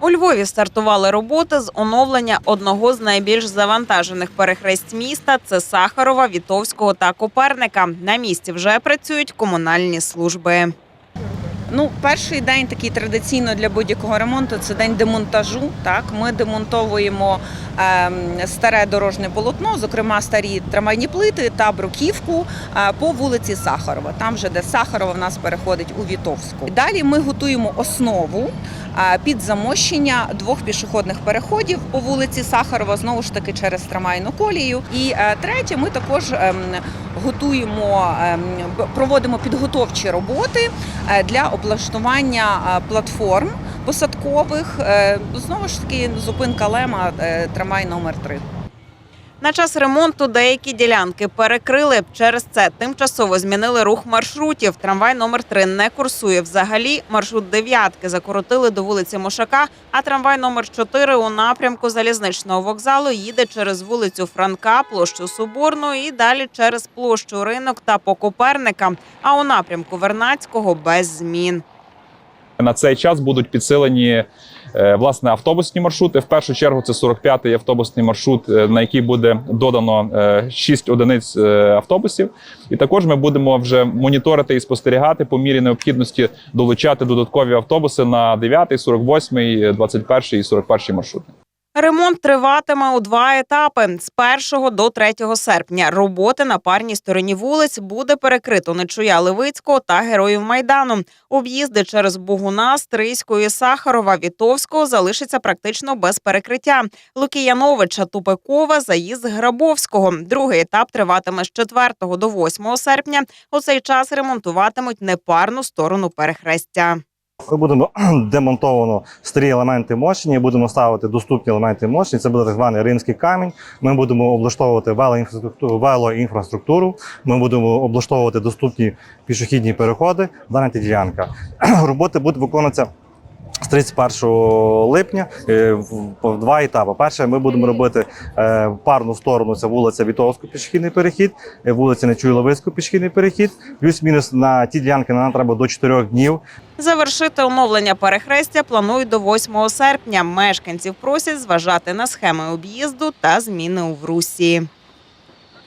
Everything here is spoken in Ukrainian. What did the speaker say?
У Львові стартували роботи з оновлення одного з найбільш завантажених перехресть міста це Сахарова, Вітовського та Коперника. На місці вже працюють комунальні служби. Ну, перший день такий традиційно для будь-якого ремонту це день демонтажу. Так, ми демонтовуємо ем, старе дорожнє полотно, зокрема старі трамвайні плити та бруківку е, по вулиці Сахарова. Там вже де Сахарова в нас переходить у Вітовську. Далі ми готуємо основу е, під замощення двох пішохідних переходів по вулиці Сахарова, знову ж таки через трамвайну колію. І е, третє, ми також ем, готуємо, ем, проводимо підготовчі роботи е, для облаштування е, платформ посадкових. Знову ж таки, зупинка Лема, трамвай номер 3 На час ремонту деякі ділянки перекрили. Через це тимчасово змінили рух маршрутів. Трамвай номер 3 не курсує взагалі. Маршрут дев'ятки закоротили до вулиці Мошака. А трамвай номер 4 у напрямку залізничного вокзалу їде через вулицю Франка, площу Соборну і далі через площу Ринок та по Коперника. А у напрямку Вернацького без змін. На цей час будуть підсилені е, власне автобусні маршрути. В першу чергу це 45-й автобусний маршрут, е, на який буде додано 6 одиниць е, автобусів. І також ми будемо вже моніторити і спостерігати по мірі необхідності долучати додаткові автобуси на 9-й, 48-й, 21-й і 41-й маршрути. Ремонт триватиме у два етапи з 1 до 3 серпня. Роботи на парній стороні вулиць буде перекрито Нечуя Левицького та Героїв Майдану. Об'їзди через Бугуна, Стрийського Сахарова, Вітовського залишаться практично без перекриття. Лукіяновича, Тупикова, заїзд Грабовського. Другий етап триватиме з 4 до 8 серпня. У цей час ремонтуватимуть непарну сторону перехрестя. Ми будемо демонтовано старі елементи мощення, будемо ставити доступні елементи мощення. Це буде так званий римський камінь. Ми будемо облаштовувати велоінфраструктуру, велоінфраструктуру. Ми будемо облаштовувати доступні пішохідні переходи. Дана ділянка. Роботи будуть виконуватися. З 31 липня е, в два етапи. Перше, ми будемо робити е, парну сторону. Це вулиця Вітовського пішохідний перехід, е, вулиця Нечуйловицького пішохідний перехід. Плюс-мінус на ті ділянки нам треба до 4 днів. Завершити оновлення перехрестя планують до 8 серпня. Мешканців просять зважати на схеми об'їзду та зміни у Врусі.